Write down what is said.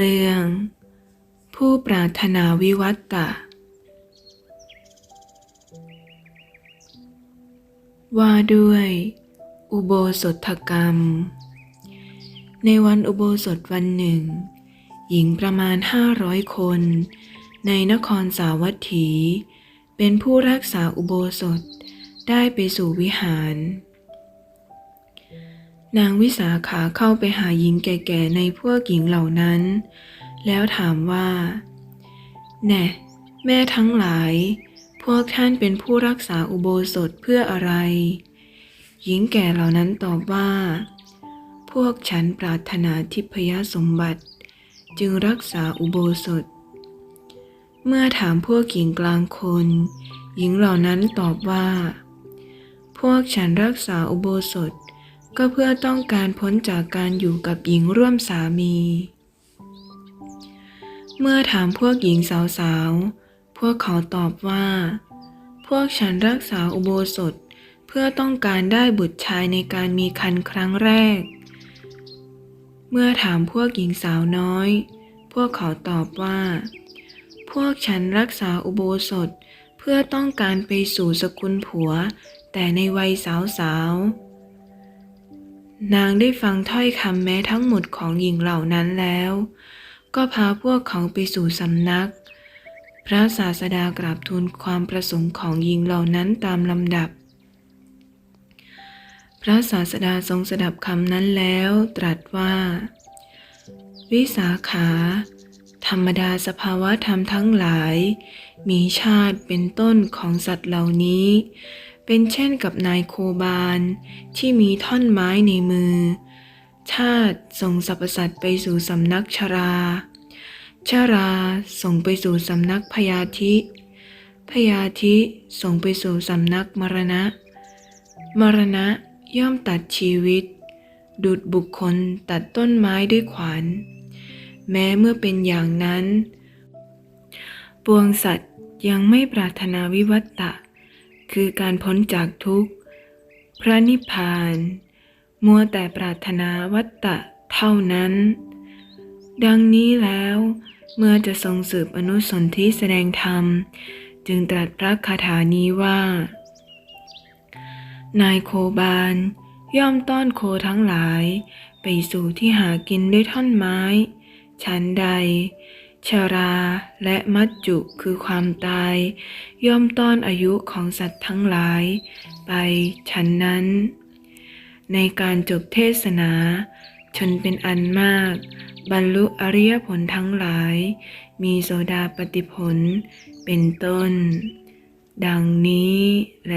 เรื่อง ผู้ปรารถนาวิวัตตะ ว่าด้วย อุโบสถกรรม ในวันอุโบสถวันหนึ่ง หญิงประมาณห้าร้อยคน ในนครสาวัตถี เป็นผู้รักษาอุโบสถได้ไปสู่วิหาร นางวิสาขาเข้าไปหาหญิงแก่ๆในพวกหญิงเหล่านั้น แล้วถามว่า แน่แม่ทั้งหลาย พวกท่านเป็นผู้รักษาอุโบสถเพื่ออะไร หญิงแก่เหล่านั้นตอบว่า พวกฉันปรารถนาทิพยสมบัติ จึงรักษาอุโบสถ เมื่อถามพวกหญิงกลางคน หญิงเหล่านั้นตอบว่า พวกฉันรักษาอุโบสถ ก็เพื่อต้องการพ้นจากการอยู่กับหญิงร่วมสามี เมื่อถามพวกหญิงสาวๆ พวกเขาตอบว่า พวกฉันรักษาอุโบสถเพื่อต้องการได้บุตรชายในการมีคันครั้งแรก เมื่อถามพวกหญิงสาวน้อย พวกเขาตอบว่า พวกฉันรักษาอุโบสถเพื่อต้องการไปสู่สกุลผัว แต่ในวัยสาวๆ นางได้ฟังถ้อยคำแม้ทั้งหมดของหญิงเหล่านั้นแล้ว ก็พาพวกเขาไปสู่สำนัก พระศาสดากราบทูลความประสงค์ของหญิงเหล่านั้นตามลำดับ พระศาสดาทรงสดับคำนั้นแล้วตรัสว่า วิสาขา ธรรมดาสภาวะธรรมทั้งหลาย มีชาติเป็นต้นของสัตว์เหล่านี้ เป็นเช่นกับนายโคบาลที่มีท่อนไม้ในมือ ชาติส่งสรรพสัตว์ไปสู่สำนักชรา ชราส่งไปสู่สำนักพยาธิ พยาธิส่งไปสู่สำนักมรณะ มรณะย่อมตัดชีวิต ดุดบุคคลตัดต้นไม้ด้วยขวาน แม้เมื่อเป็นอย่างนั้น ปวงสัตว์ยังไม่ปรารถนาวิวัตตะ คือการพ้นจากทุกข์ พระนิพพาน มัวแต่ปรารถนาวัตตะเท่านั้น ดังนี้แล้วเมื่อจะทรงสืบอนุสนธิแสดงธรรม จึงตรัสพระคาถานี้ว่า นายโคบาล ย่อมต้อนโคทั้งหลาย ไปสู่ที่หากินด้วยท่อนไม้ ชั้นใด ชราและมัจจุคือความตาย ย่อมต้อนอายุของสัตว์ทั้งหลาย ไปชั้นนั้น ในการจบเทศนา ชนเป็นอันมาก บรรลุอริยผลทั้งหลาย มีโสดาปฏิผลเป็นต้น ดังนี้แล